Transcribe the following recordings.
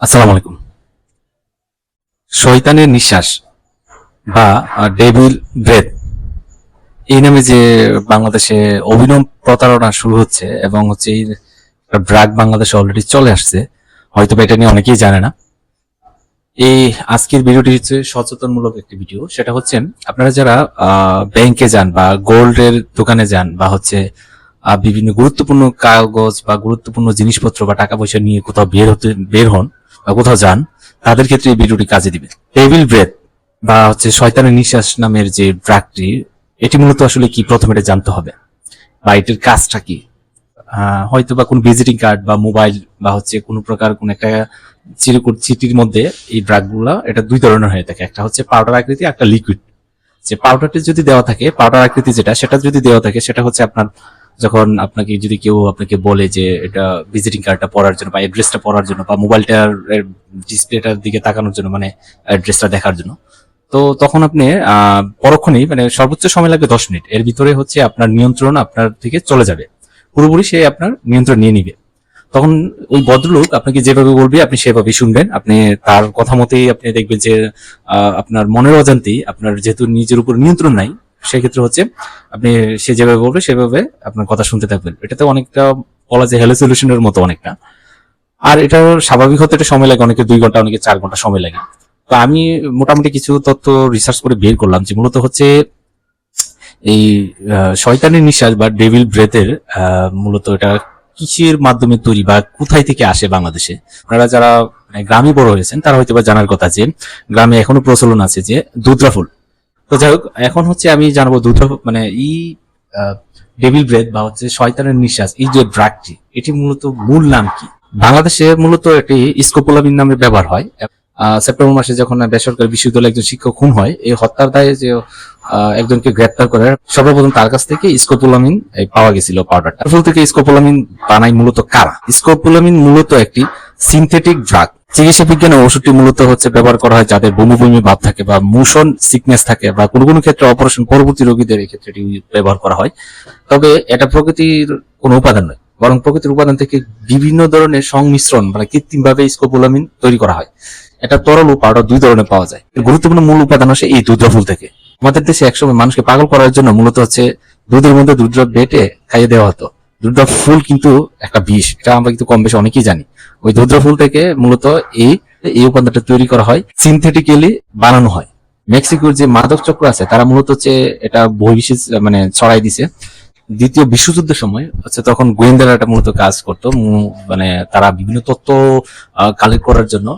আসসালামু আলাইকুম। শয়তানের নিঃশ্বাস বা ডেভিল ব্রেথ, এই নামে যে বাংলাদেশে অভিনব প্রতারণা শুরু হচ্ছে এবং হচ্ছে এই ড্রাগ বাংলাদেশে অলরেডি চলে আসছে হয়তো এটা নিয়ে অনেকেই জানে না। এই আজকের ভিডিওটি হচ্ছে সচেতনমূলক একটি ভিডিও। সেটা হচ্ছে, আপনারা যারা ব্যাংকে যান বা গোল্ডের দোকানে যান বা হচ্ছে বিভিন্ন গুরুত্বপূর্ণ কাগজ বা গুরুত্বপূর্ণ জিনিসপত্র বা টাকা পয়সা নিয়ে কোথাও বের হতে, বের হন বা কোথাও যান, তাদের ক্ষেত্রে এই ভিডিওটি কাজে দিবে। টেবিল ব্রেথ বা হচ্ছে শয়তানের নিঃশ্বাস নামের যে ড্রাগটি, এটি মূলত আসলে কি? প্রথমে এটা জানতে হবে। বা এটির কাজটা কি? হয়তো বা কোনো ভিজিটিং কার্ড বা মোবাইল বা হচ্ছে কোনো প্রকার কোন একটা চিরকুট চিঠির মধ্যে এই ড্রাগগুলা, এটা দুই ধরনের হয়ে থাকে। একটা হচ্ছে পাউডার আকৃতি, একটা লিকুইড যে পাউডারটি যদি দেওয়া থাকে পাউডার আকৃতি যেটা, সেটা যদি দেওয়া থাকে, সেটা হচ্ছে আপনার যখন আপনাকে, যদি কেউ আপনাকে বলে যে এটা ভিজিটিং কার্ডটা পড়ার জন্য বা অ্যাড্রেসটা পড়ার জন্য বা মোবাইলটার ডিসপ্লেটার দিকে তাকানোর জন্য মানে অ্যাড্রেসটা দেখার জন্য, তো তখন আপনি পরক্ষণেই মানে সর্বোচ্চ সময় লাগবে দশ মিনিট। এর ভিতরে হচ্ছে আপনার নিয়ন্ত্রণ আপনার থেকে চলে যাবে। পুরোপুরি সে আপনার নিয়ন্ত্রণ নিয়ে নিবে। তখন ওই ভদ্রলোক আপনাকে যেভাবে বলবে, আপনি সেভাবেই শুনবেন। আপনি তার কথা মতেই আপনি দেখবেন যে আপনার মনের অজান্তেই আপনার যেহেতু নিজের উপর নিয়ন্ত্রণ নাই সেক্ষেত্রে হচ্ছে আপনি সে যেভাবে বলবে, সেভাবে আপনার কথা শুনতে থাকবেন। এটাতে অনেকটা বলা যায় হ্যালো সলিউশনের মতো অনেকটা। আর এটা স্বাভাবিক হতে সময় লাগে, অনেকে দুই ঘণ্টা, অনেকে চার ঘণ্টা সময় লাগে। তো আমি মোটামুটি কিছু তথ্য রিসার্চ করে বের করলাম যে মূলত হচ্ছে এই শয়তানের নিঃশ্বাস বা ডেভিল ব্রেথের মূলত এটা কিসের মাধ্যমে তৈরি বা কোথায় থেকে আসে বাংলাদেশে? আপনারা যারা মানে গ্রামে বড় হয়েছেন, তারা হয়তো বা জানার কথা যে, গ্রামে এখনও প্রচলন আছে যে দুধরা ফুল। তো যাই হোক, এখন হচ্ছে আমি জানব দুটো মানে এই ডেভিল ব্রেথ বা হচ্ছে শয়তানের নিঃশ্বাস, এই যে ড্রাগটি, এটি মূলত মূল নাম কি? বাংলাদেশে মূলত এটি স্কোপোলামিন নামে ব্যবহার হয়। সেপ্টেম্বর মাসে যখন বেসরকারি বিশ্ববিদ্যালয়ে একজন শিক্ষক খুন হয়, এই হত্যার দায়ে যে একজনকে গ্রেপ্তার করে, সর্বপ্রথম তার কাছ থেকে স্কোপোলামিন এই পাওয়া গেছিল পাউডারটা। ফুল থেকে স্কোপোলামিন বানাই মূলত কারা? স্কোপোলামিন মূলত একটি সিনথেটিক ড্রাগ চিকিৎসা বিজ্ঞানে ওষুধটি মূলত হচ্ছে ব্যবহার করা হয় যাদের বমি বমি ভাব থাকে বা মোশন সিকনেস থাকে বা কোনো কোনো ক্ষেত্রে অপারেশন পরবর্তী রোগীদের এই ক্ষেত্রে এটি ব্যবহার করা হয়। তবে এটা প্রকৃতির কোনো উপাদান নয়, বরং প্রকৃতির উপাদান থেকে বিভিন্ন ধরনের সংমিশ্রণ মানে কৃত্রিম ভাবে স্কোপোলামিন তৈরি করা হয়। এটা তরল ও পাউডার দুই ধরনের পাওয়া যায়। গুরুত্বপূর্ণ মূল উপাদান হচ্ছে এই দুধ ফুল থেকে। আমাদের দেশে একসময় মানুষকে পাগল করার জন্য মূলত হচ্ছে দুধের মধ্যে দুধ বেটে খাইয়ে দেওয়া হতো। দুধ ফুল কিন্তু একটা বিষ, এটা আমরা কিন্তু কম বেশি অনেকেই জানি। ওই দুধ ফুল থেকে মূলত এই এই উপাদানটা তৈরি করা হয় সিনথেটিক্যালি বানানো হয়। মেক্সিকোর যে মাদক চক্র আছে, তারা মূলত হচ্ছে এটা বহির্বিশ্বে মানে ছড়াই দিছে। দ্বিতীয় বিশ্বযুদ্ধের সময় হচ্ছে তখন গোয়েন্দারা এটা মূলত কাজ করতো মানে তারা বিভিন্ন তথ্য কালেক্ট করার জন্য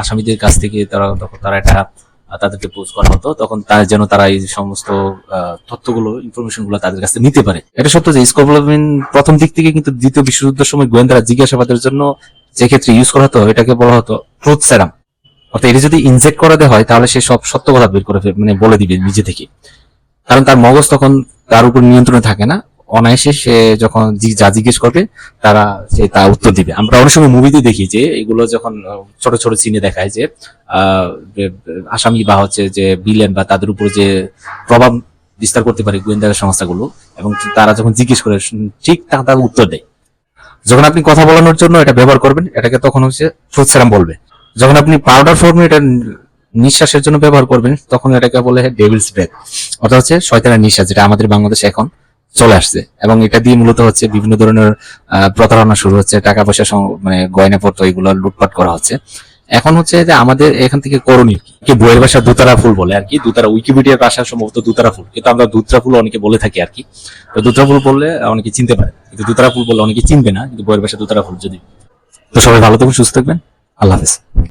আসামিদের কাছ থেকে তারা, তখন তারা এটা তাদেরকে পোস্ট করা হতো, তখন তার যেন তারা এই সমস্ত তথ্যগুলো ইনফরমেশনগুলো তাদের কাছে নিতে পারে। এটা সত্য যে স্কোপলামিন প্রথম দিক থেকে কিন্তু দ্বিতীয় বিশ্বযুদ্ধের সময় গোয়েন্দারা জিজ্ঞাসাবাদের জন্য যে ক্ষেত্রে ইউজ করা হতো, এটাকে বলা হতো ট্রুথ সেরাম অর্থাৎ এটা যদি ইনজেক্ট করা করাতে হয়, তাহলে সে সব সত্য কথা বের করে মানে বলে দিবে নিজে থেকে। কারণ তার মগজ তখন তার উপর নিয়ন্ত্রণে থাকে না। অনায়াসে সে যখন যা জিজ্ঞেস করবে, তারা সে তা উত্তর দিবে। আমরা অনেক সময় মুভিতে দেখি যে, এগুলো যখন ছোট ছোট সিনে দেখায় যে আসামি বা হচ্ছে যে বিলেন বা তাদের উপর যে প্রভাব বিস্তার করতে পারে গোয়েন্দা সংস্থাগুলো, এবং তারা যখন জিজ্ঞেস করে ঠিক তা তার উত্তর দেয়। যখন আপনি কথা বলানোর জন্য এটা ব্যবহার করবেন, এটাকে তখন হচ্ছে ফ্রুট সেরাম বলবে। যখন আপনি পাউডার ফর্মে এটা নিঃশ্বাসের জন্য ব্যবহার করবেন, তখন এটাকে বলে ডেভিলস ব্রেথ অর্থাৎ হচ্ছে শয়তানের নিঃশ্বাস, যেটা আমাদের বাংলাদেশে এখন চলে আসছে। এবং এটা দিয়ে মূলত হচ্ছে বিভিন্ন ধরনের প্রতারণা শুরু হচ্ছে টাকা পয়সা মানে গয়নাপত্র এগুলো লুটপাট করা হচ্ছে। এখন হচ্ছে যে আমাদের এখান থেকে করণীয়? কি? বইয়ের ভাষা দুতারা ফুল বলে আর কি। দুতারা উইকিপিডিয়ার ভাষা সম্ভবত দুতারা ফুল। কিন্তু আমরা দুতরা ফুল অনেকে বলে থাকি আর কি। তো দুতরা ফুল বললে অনেকে চিনতে পারে। কিন্তু দুতারা ফুল বললে অনেকে চিনবে না। কিন্তু বইয়ের ভাষা দুতারা ফুল যদি। তো সবাই ভালো থাকবেন, সুস্থ থাকবেন। আল্লাহ হাফেজ।